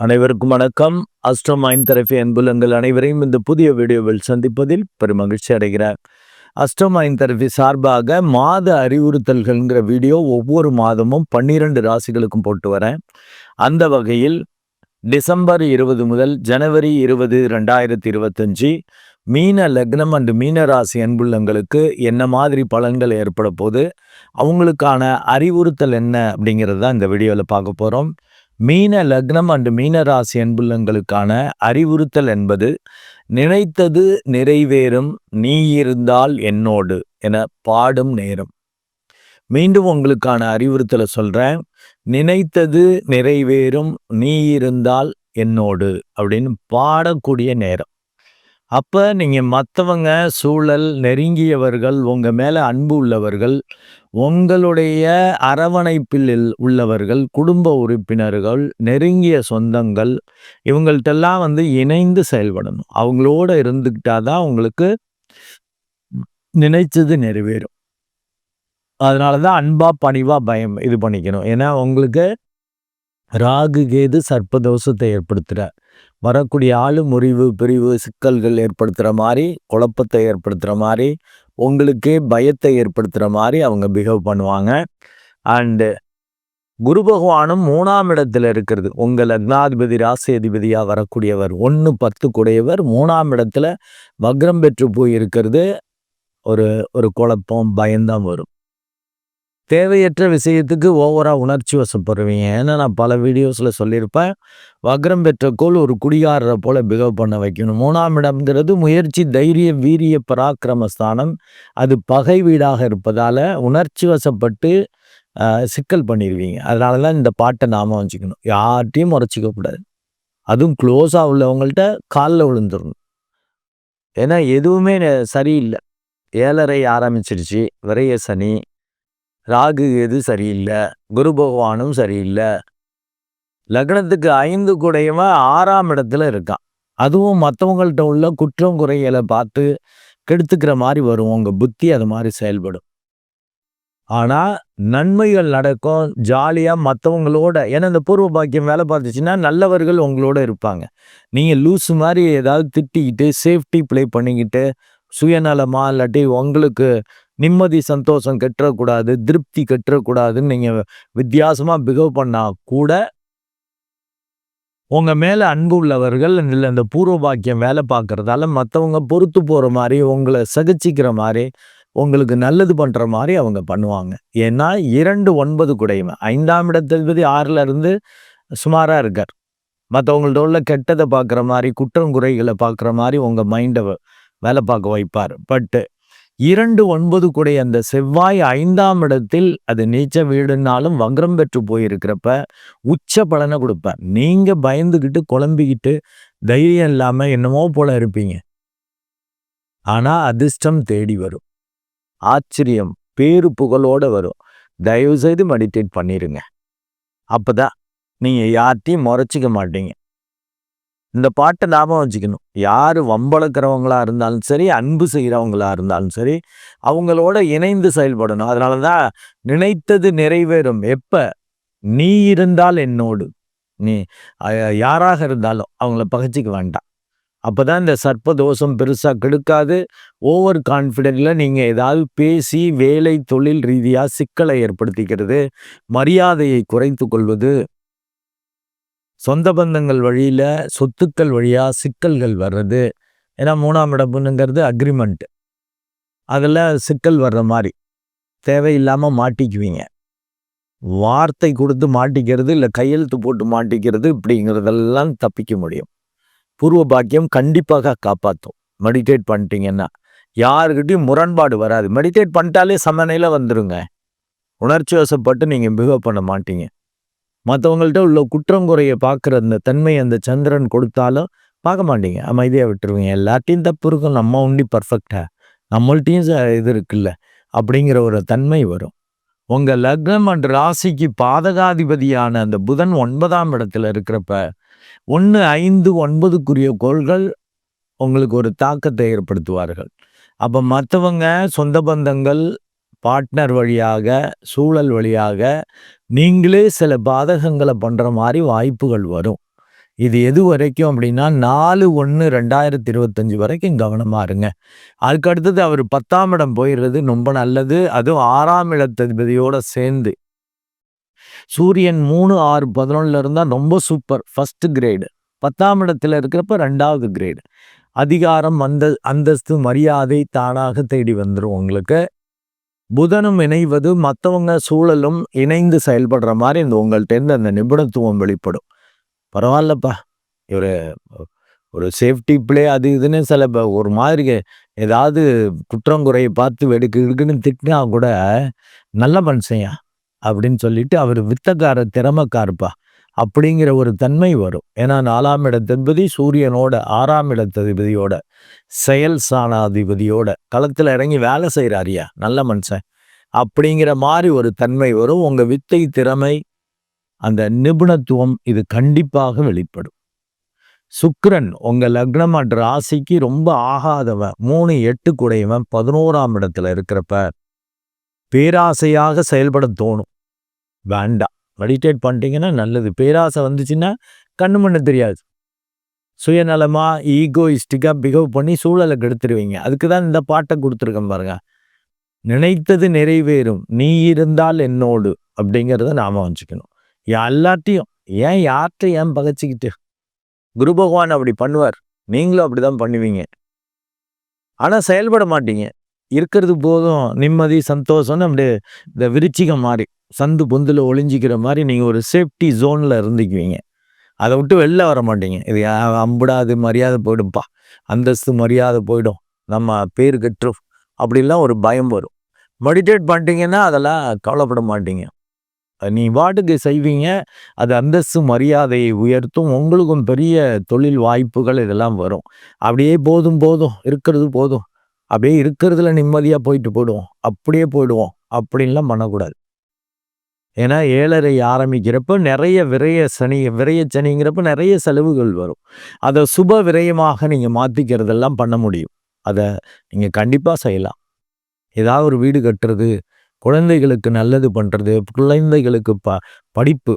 அனைவருக்கும் வணக்கம். அஸ்ட்ரோமைன் தெரபி அன்புலங்கள் அனைவரையும் இந்த புதிய வீடியோவில் சந்திப்பதில் பெருமகிழ்ச்சி அடைகிறார் அஸ்ட்ரோமைன் தெரபி சார்பாக மாத அறிவுறுத்தல்கள்ங்கிற வீடியோ ஒவ்வொரு மாதமும் பன்னிரண்டு ராசிகளுக்கும் போட்டு வரேன். அந்த வகையில் டிசம்பர் இருபது முதல் ஜனவரி இருபது ரெண்டாயிரத்தி இருபத்தஞ்சி மீன லக்னம் அண்டு மீன ராசி அன்புள்ளங்களுக்கு என்ன மாதிரி பலன்கள் ஏற்பட போது அவங்களுக்கான அறிவுறுத்தல் என்ன அப்படிங்கிறது தான் இந்த வீடியோவில் பார்க்க போகிறோம் மீன லக்னம் அண்டு மீன ராசி அன்புள்ளங்களுக்கான அறிவுறுத்தல் என்பது நினைத்தது நிறைவேறும் நீ இருந்தால் என்னோடு என பாடும் நேரம். மீண்டும் உங்களுக்கான அறிவுறுத்தலை சொல்கிறேன் நினைத்தது நிறைவேறும் நீ இருந்தால் என்னோடு அப்படின்னு பாடக்கூடிய நேரம். அப்போ நீங்கள் மற்றவங்க சூழல் நெருங்கியவர்கள் உங்கள் மேலே அன்பு உள்ளவர்கள் உங்களுடைய அரவணைப்பில் உள்ளவர்கள் குடும்ப உறுப்பினர்கள் நெருங்கிய சொந்தங்கள் இவங்கள்ட்டெல்லாம் வந்து இணைந்து செயல்படணும். அவங்களோட இருந்துக்கிட்டா தான் உங்களுக்கு நினைச்சது நிறைவேறும். அதனால தான் அன்பா பணிவா பயம் இது பண்ணிக்கணும். ஏன்னா உங்களுக்கு ராகு கேது சர்ப்பதோஷத்தை ஏற்படுத்துகிறார் வரக்கூடிய ஆளு முறிவு பிரிவு சிக்கல்கள் ஏற்படுத்துகிற மாதிரி குழப்பத்தை ஏற்படுத்துகிற மாதிரி உங்களுக்கே பயத்தை ஏற்படுத்துகிற மாதிரி அவங்க பிஹேவ் பண்ணுவாங்க. அண்டு குரு பகவானும் மூணாம் இடத்துல இருக்கிறது. உங்கள் லக்னாதிபதி ராசி அதிபதியாக வரக்கூடியவர் ஒன்று பத்து கூடையவர் மூணாம் இடத்துல வக்ரம் பெற்று போய் இருக்கிறது ஒரு ஒரு குழப்பம் பயம்தான் வரும். தேவையற்ற விஷயத்துக்கு ஓவராக உணர்ச்சி வசப்படுவீங்க. ஏன்னா நான் பல வீடியோஸில் சொல்லியிருப்பேன். வக்ரம் பெற்ற கோல் ஒரு குடிகாரரை போல் பிகவ் பண்ண வைக்கணும். மூணாம் இடம்ங்கிறது முயற்சி தைரிய வீரிய பராக்கிரமஸ்தானம் அது பகை வீடாக இருப்பதால் உணர்ச்சி வசப்பட்டு சிக்கல் பண்ணிடுவீங்க அதனால தான் இந்த பாட்டை நாம வச்சுக்கணும். யார்ட்டையும் முறைச்சிக்கக்கூடாது அதுவும் க்ளோஸாக உள்ளவங்கள்ட்ட காலில் விழுந்துடணும் ஏன்னா எதுவுமே சரியில்லை. ஏழரை ஆரம்பிச்சிருச்சு. விரைய சனி ராகு எது சரியில்லை குரு பகவானும் சரியில்லை. லக்னத்துக்கு ஐந்து குடையவன் ஆறாம் இடத்துல இருக்கான். அதுவும் மற்றவங்கள்ட்ட உள்ள குற்றம் குறைகளை பார்த்து கெடுத்துக்கிற மாதிரி வரும். உங்கள் புத்தி அது மாதிரி செயல்படும். ஆனால் நன்மைகள் நடக்கும். ஜாலியாக மற்றவங்களோட ஏன்னா இந்த பூர்வ பாக்கியம் வேலை பார்த்துச்சுன்னா நல்லவர்கள் உங்களோட இருப்பாங்க. நீங்கள் லூஸ் மாதிரி ஏதாவது திட்டிக்கிட்டு சேஃப்டி ப்ளே பண்ணிக்கிட்டு சுயநலமாக இல்லாட்டி உங்களுக்கு நிம்மதி சந்தோஷம் கெட்டுறக்கூடாது திருப்தி கெட்டுறக்கூடாதுன்னு நீங்கள் வித்தியாசமாக பிகவ் பண்ணால் கூட உங்கள் மேலே அன்பு உள்ளவர்கள் இல்லை இந்த பூர்வ பாக்கியம் வேலை பார்க்குறதால மற்றவங்க பொறுத்து போகிற மாதிரி உங்களை சகிச்சிக்கிற மாதிரி உங்களுக்கு நல்லது பண்ணுற மாதிரி அவங்க பண்ணுவாங்க. ஏன்னா இரண்டு ஒன்பது குடையுமே ஐந்தாம் இடத்ததிபதி ஆறில் இருந்து சுமாராக இருக்கார். மற்றவங்கள்ட்ட உள்ள கெட்டதை பார்க்குற மாதிரி குற்றம் குறைகளை பார்க்குற மாதிரி உங்கள் மைண்டை வேலை பார்க்க வைப்பார். பட்டு இரண்டு ஒன்பது கூடை அந்த செவ்வாய் ஐந்தாம் இடத்தில் அது நீச்ச வீடுனாலும் வங்கரம் பெற்று போயிருக்கிறப்ப உச்ச பலனை கொடுப்பேன் நீங்க பயந்துக்கிட்டு குழம்பிக்கிட்டு தைரியம் இல்லாம என்னமோ போல இருப்பீங்க. ஆனா அதிர்ஷ்டம் தேடி வரும். ஆச்சரியம் பேரு புகழோட வரும். தயவு செய்து மெடிடேட் பண்ணிருங்க. அப்பதான் நீங்க யார்ட்டையும் முறைச்சிக்க மாட்டீங்க. இந்த பாட்டை ஞாபகம் வச்சுக்கணும். யார் வம்பளக்கிறவங்களா இருந்தாலும் சரி அன்பு செய்கிறவங்களா இருந்தாலும் சரி அவங்களோட இணைந்து செயல்படணும். அதனால தான் நினைத்தது நிறைவேறும். எப்போ? நீ இருந்தால் என்னோடு. நீ யாராக இருந்தாலும் அவங்கள பகச்சிக்க வேண்டாம். அப்போ தான் இந்த சர்ப்பதோஷம் பெருசாக கெடுக்காது. ஓவர் கான்ஃபிடென்ட்டில் நீங்கள் ஏதாவது பேசி வேலை தொழில் ரீதியாக சிக்கலை ஏற்படுத்திக்கிறது. மரியாதையை குறைத்து கொள்வது சொந்த பந்தங்கள் வழியில் சொத்துக்கள் வழியாக சிக்கல்கள் வர்றது. ஏன்னா மூணாம் இடப்புனுங்கிறது அக்ரிமெண்ட் அதில் சிக்கல் வர்ற மாதிரி தேவையில்லாமல் மாட்டிக்குவீங்க. வார்த்தை கொடுத்து மாட்டிக்கிறது இல்லை கையெழுத்து போட்டு மாட்டிக்கிறது இப்படிங்கிறதெல்லாம் தப்பிக்க முடியும். பூர்வ பாக்கியம் கண்டிப்பாக காப்பாற்றும் மெடிடேட் பண்ணிட்டீங்கன்னா. யாருக்கிட்டையும் முரண்பாடு வராது. மெடிடேட் பண்ணிட்டாலே சமநிலையில் வந்துடுங்க உணர்ச்சி வசப்பட்டு நீங்கள் பிஹேவ் பண்ண மாட்டீங்க. மற்றவங்கள்ட்ட உள்ள குற்றம் குறைய பார்க்குற அந்த தன்மை அந்த சந்திரன் கொடுத்தாலும் பார்க்க மாட்டீங்க. அமைதியாக விட்டுருவீங்க. எல்லாத்தையும் தப்பு இருக்கும். நம்ம உண்டி பர்ஃபெக்டாக நம்மள்ட்டையும் இது இருக்குல்ல. அப்படிங்கிற ஒரு தன்மை வரும். உங்கள் லக்னம் அண்ட் ராசிக்கு பாதகாதிபதியான அந்த புதன் ஒன்பதாம் இடத்துல இருக்கிறப்ப ஒன்று ஐந்து ஒன்பதுக்குரிய கோள்கள் உங்களுக்கு ஒரு தாக்கத்தை ஏற்படுத்துவார்கள். அப்போ மற்றவங்க சொந்த பந்தங்கள் பார்ட்னர் வழியாக சூழல் வழியாக நீங்களே சில பாதகங்களை பண்ணுற மாதிரி வாய்ப்புகள் வரும். இது எது வரைக்கும் அப்படின்னா நாலு ஒன்று ரெண்டாயிரத்தி இருபத்தஞ்சி வரைக்கும் கவனமாக இருங்க. அதுக்கு அடுத்தது அவர் பத்தாம் இடம் போயிடுறது ரொம்ப நல்லது. அதுவும் ஆறாம் இடத்ததிபதியோடு சேர்ந்து. சூரியன் மூணு ஆறு பதினொன்னுல இருந்தால் ரொம்ப சூப்பர். ஃபஸ்ட்டு கிரேடு பத்தாம் இடத்துல இருக்கிறப்ப ரெண்டாவது கிரேடு அதிகாரம் அந்த அந்தஸ்து மரியாதை தானாக தேடி வந்துடும் உங்களுக்கு. புதனும் இணைவது மற்றவங்க சூழலும் இணைந்து செயல்படுற மாதிரி இந்த உங்கள்கிட்ட அந்த நிபுணத்துவம் வெளிப்படும். பரவாயில்லப்பா. இவர் ஒரு சேஃப்டி பிளே அது இதுன்னு சில ஒரு மாதிரி ஏதாவது குற்றங்குறையை பார்த்து வெடுக்கு இருக்குன்னு திட்டினா கூட நல்ல மனுஷையா அப்படின்னு சொல்லிட்டு அவர் வித்தக்கார திறமைக்காருப்பா. அப்படிங்கிற ஒரு தன்மை வரும். ஏன்னா நாலாம் இடத்ததிபதி சூரியனோட ஆறாம் இடத்ததிபதியோட செயல் சாணாதிபதியோட களத்தில் இறங்கி வேலை செய்கிறாரியா நல்ல மனுஷன். அப்படிங்கிற மாதிரி ஒரு தன்மை வரும். உங்க வித்தை திறமை அந்த நிபுணத்துவம் இது கண்டிப்பாக வெளிப்படும். சுக்கரன் உங்க லக்னம் அன்ற ராசிக்கு ரொம்ப ஆகாதவன். மூணு எட்டு குடையவன் பதினோராம் இடத்துல இருக்கிறப்ப பேராசையாக செயல்பட தோணும். வேண்டாம் மெடிடேட் பண்ணிட்டீங்கன்னா நல்லது. பேராசை வந்துச்சுன்னா கண்ணு மண்ணு தெரியாது. சுயநலமாக ஈகோயிஸ்டிக்காக பிகவ் பண்ணி சூழலை கெடுத்துருவீங்க. அதுக்கு தான் இந்த பாட்டை கொடுத்துருக்கேன் பாருங்க. நினைத்தது நிறைவேறும். நீ இருந்தால் என்னோடு அப்படிங்கிறத நாம வச்சுக்கணும் எல்லாத்தையும் ஏன் யார்கிட்ட ஏன் பகச்சிக்கிட்டு? குரு பகவான் அப்படி பண்ணுவார். நீங்களும் அப்படிதான் பண்ணுவீங்க. ஆனால் செயல்பட மாட்டீங்க. இருக்கிறது போதும் நிம்மதி சந்தோஷம்னு அப்படியே இந்த விருச்சிகம் மாதிரி சந்து பொந்தில் ஒளிஞ்சிக்கிற மாதிரி நீங்கள் ஒரு சேஃப்டி ஜோனில் இருந்துக்குவீங்க. அதை விட்டு வெளில வர மாட்டீங்க. இது அம்புடாது மரியாதை போயிடும்ப்பா. அந்தஸ்து மரியாதை போயிடும். நம்ம பேர் கட்டுரும். அப்படிலாம் ஒரு பயம் வரும். மெடிடேட் பண்ணிட்டீங்கன்னா அதெல்லாம் கவலைப்பட மாட்டீங்க. நீ வாட்டுக்கு செய்வீங்க. அது அந்தஸ்து மரியாதையை உயர்த்தும். உங்களுக்கும் பெரிய தொழில் வாய்ப்புகள் இதெல்லாம் வரும். அப்படியே போதும் போதும். இருக்கிறது போதும். அப்படியே இருக்கிறதுல நிம்மதியாக போயிட்டு போயிடுவோம். அப்படியே போயிடுவோம். அப்படின்லாம் பண்ணக்கூடாது. ஏன்னா ஏழரை ஆரம்பிக்கிறப்ப நிறைய விரைய சனி விரைய சனிங்கிறப்ப நிறைய செலவுகள் வரும். அதை சுப விரயமாக நீங்கள் மாற்றிக்கிறதெல்லாம் பண்ண முடியும். அதை நீங்கள் கண்டிப்பாக செய்யலாம். ஏதாவது ஒரு வீடு கட்டுறது குழந்தைகளுக்கு நல்லது பண்ணுறது குழந்தைகளுக்கு ப படிப்பு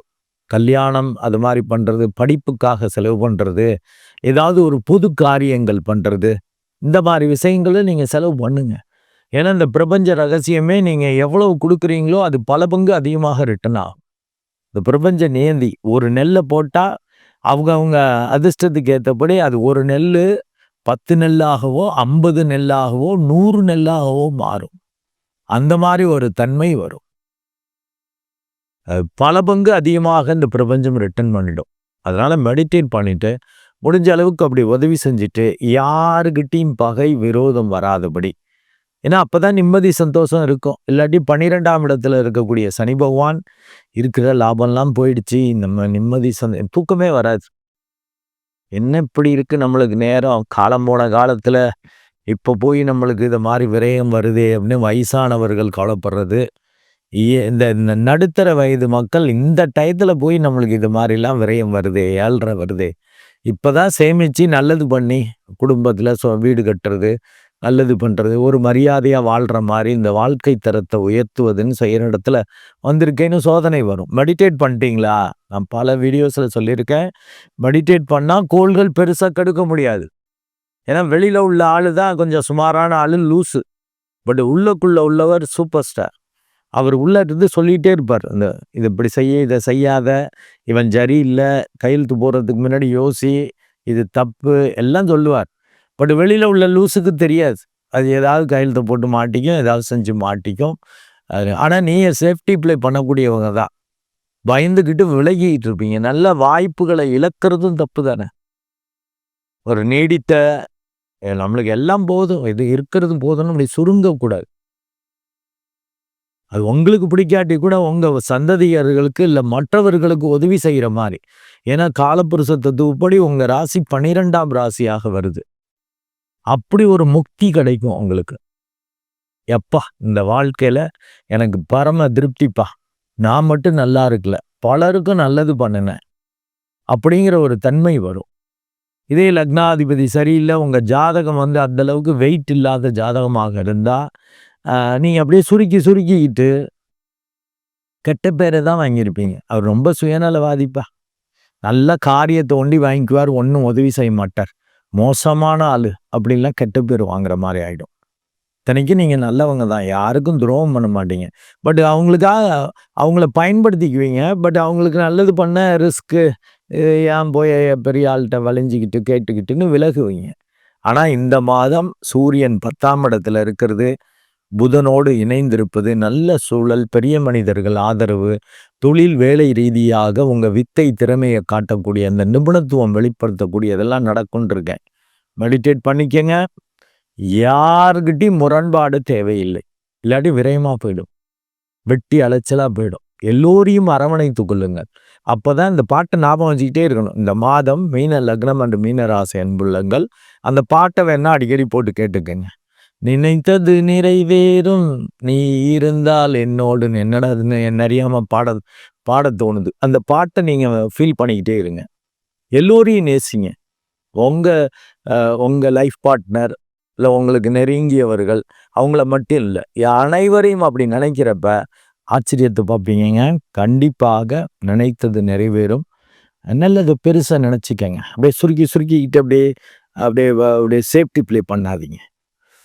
கல்யாணம் அது மாதிரி பண்ணுறது படிப்புக்காக செலவு பண்ணுறது ஏதாவது ஒரு புது காரியங்கள் பண்ணுறது இந்த மாதிரி விஷயங்களை நீங்கள் செலவு பண்ணுங்கள் ஏன்னா இந்த பிரபஞ்ச ரகசியமே நீங்கள் எவ்வளவு கொடுக்குறீங்களோ அது பல பங்கு அதிகமாக ரிட்டர்ன் ஆகும். இந்த பிரபஞ்ச நேந்தி ஒரு நெல்லை போட்டால் அவங்க அவங்க அதிர்ஷ்டத்துக்கு ஏற்றபடி அது ஒரு நெல் பத்து நெல்லாகவோ ஐம்பது நெல்லாகவோ நூறு நெல்லாகவோ மாறும். அந்த மாதிரி ஒரு தன்மை வரும். பல பங்கு அதிகமாக இந்த பிரபஞ்சம் ரிட்டர்ன் பண்ணிடும். அதனால் மெடிடேட் பண்ணிவிட்டு முடிஞ்ச அளவுக்கு அப்படி உதவி செஞ்சுட்டு யாருக்கிட்டையும் பகை விரோதம் வராதபடி. ஏன்னா அப்பதான் நிம்மதி சந்தோஷம் இருக்கும். இல்லாட்டி பன்னிரெண்டாம் இடத்துல இருக்கக்கூடிய சனி பகவான் இருக்கிற லாபம்லாம் போயிடுச்சு. நம்ம நிம்மதி சந்த தூக்கமே வராது. என்ன இப்படி இருக்கு? நம்மளுக்கு நேரம் காலம் போன காலத்துல இப்போ போய் நம்மளுக்கு இது மாதிரி விரயம் வருதே அப்படின்னு வயசானவர்கள் கவலைப்படுறது. இந்த நடுத்தர வயது மக்கள் இந்த டயத்தில் போய் நம்மளுக்கு இது மாதிரிலாம் விரயம் வருது ஏழ்ரை வருதே. இப்போ தான் சேமித்து நல்லது பண்ணி குடும்பத்தில் வீடு கட்டுறது நல்லது பண்ணுறது ஒரு மரியாதையாக வாழ்கிற மாதிரி இந்த வாழ்க்கை தரத்தை உயர்த்துவதுன்னு செய்கிற இடத்துல வந்திருக்கேன்னு சோதனை வரும். மெடிடேட் பண்ணிட்டீங்களா? நான் பல வீடியோஸில் சொல்லியிருக்கேன். மெடிடேட் பண்ணால் கோள்கள் பெருசாக கெடுக்க முடியாது. ஏன்னா வெளியில் உள்ள ஆள் தான் கொஞ்சம் சுமாரான ஆள் லூஸு பட் உள்ளக்குள்ளே உள்ளவர் சூப்பர் ஸ்டார் அவர் உள்ள இருந்து சொல்லிகிட்டே இருப்பார். அந்த இது இப்படி செய்ய இதை செய்யாத இவன் ஜரி இல்லை கையெழுத்து போடுறதுக்கு முன்னாடி யோசி இது தப்பு எல்லாம் சொல்லுவார். பட் வெளியில் உள்ள லூஸுக்கு தெரியாது. அது ஏதாவது கையெழுத்து போட்டு மாட்டிக்கும் ஏதாவது செஞ்சு மாட்டிக்கும். ஆனால் நீங்கள் சேஃப்டி ப்ளே பண்ணக்கூடியவங்க தான். பயந்துக்கிட்டு விலகிட்டு இருப்பீங்க. நல்ல வாய்ப்புகளை இழக்கிறதும் தப்பு தானே. ஒரு நீடித்த நம்மளுக்கு எல்லாம் போதும். இது இருக்கிறது போதும்னு அப்படி சுருங்கக்கூடாது. அது உங்களுக்கு பிடிக்காட்டி கூட உங்கள் சந்ததியர்களுக்கு இல்லை மற்றவர்களுக்கு உதவி செய்கிற மாதிரி. ஏன்னா காலப்புருஷ தத்துவப்படி உங்கள் ராசி பனிரெண்டாம் ராசியாக வருது. அப்படி ஒரு முக்தி கிடைக்கும் உங்களுக்கு. எப்பா இந்த வாழ்க்கையில எனக்கு பரம திருப்திப்பா. நான் மட்டும் நல்லா இருக்கல. பலருக்கும் நல்லது பண்ணினேன். அப்படிங்கிற ஒரு தன்மை வரும். இதே லக்னாதிபதி சரியில்லை உங்க ஜாதகம் வந்து அந்த அளவுக்கு வெயிட் இல்லாத ஜாதகமாக இருந்தால் நீங்கள் அப்படியே சுருக்கி சுருக்கிக்கிட்டு கெட்ட பேரை தான் வாங்கியிருப்பீங்க. அவர் ரொம்ப சுயநலவாதிப்பா. நல்ல காரியத்தை ஒண்டி வாங்கிக்குவார் ஒன்றும் உதவி செய்ய மாட்டார். மோசமான ஆள் அப்படின்லாம் கெட்ட பேர் வாங்குற மாதிரி ஆகிடும் இத்தனைக்கும் நீங்கள் நல்லவங்க தான். யாருக்கும் துரோகம் பண்ண மாட்டீங்க. பட் அவங்களுக்காக அவங்கள பயன்படுத்திக்குவீங்க. பட் அவங்களுக்கு நல்லது பண்ண ரிஸ்க்கு ஏன் போய் பெரிய ஆள்கிட்ட வளைஞ்சிக்கிட்டு கேட்டுக்கிட்டுன்னு விலகுவீங்க. ஆனால் இந்த மாதம் சூரியன் பத்தாம் இடத்துல இருக்கிறது புதனோடு இணைந்திருப்பது நல்ல சூழல் பெரிய மனிதர்கள் ஆதரவு தொழில் வேலை ரீதியாக உங்கள் வித்தை திறமையை காட்டக்கூடிய அந்த நிபுணத்துவம் வெளிப்படுத்தக்கூடியதெல்லாம் நடக்கும்னு இருக்கேன் மெடிடேட் பண்ணிக்கங்க. யாருக்கிட்டையும் முரண்பாடு தேவையில்லை. இல்லாட்டி விரயமாக போயிடும். வெட்டி அலைச்சலாக போயிடும். எல்லோரையும் அரவணைத்து கொள்ளுங்கள். அப்போ தான் இந்த பாட்டை ஞாபகம் வச்சுக்கிட்டே இருக்கணும். இந்த மாதம் மீன லக்னம் அண்டு மீன ராசி அன்புள்ளங்கள் அந்த பாட்டை வேணால் அடிக்கடி போட்டு கேட்டுக்கங்க. நினைத்தது நிறைவேறும். நீ இருந்தால் என்னோடு என்னடாதுன்னு என்ன அறியாம பாட பாட தோணுது. அந்த பாட்டை நீங்கள் ஃபீல் பண்ணிக்கிட்டே இருங்க. எல்லோரையும் நேசிங்க. உங்கள் உங்கள் லைஃப் பார்ட்னர் இல்லை உங்களுக்கு நெருங்கியவர்கள் அவங்கள மட்டும் இல்லை அனைவரையும் அப்படி நினைக்கிறப்ப ஆச்சரியத்தை பார்ப்பீங்க கண்டிப்பாக நினைத்தது நிறைவேறும். நல்லது பெருசாக நினச்சிக்கங்க. அப்படியே சுருக்கி சுருக்கிக்கிட்டு அப்படியே அப்படியே அப்படியே சேஃப்டி ப்ளே பண்ணாதீங்க.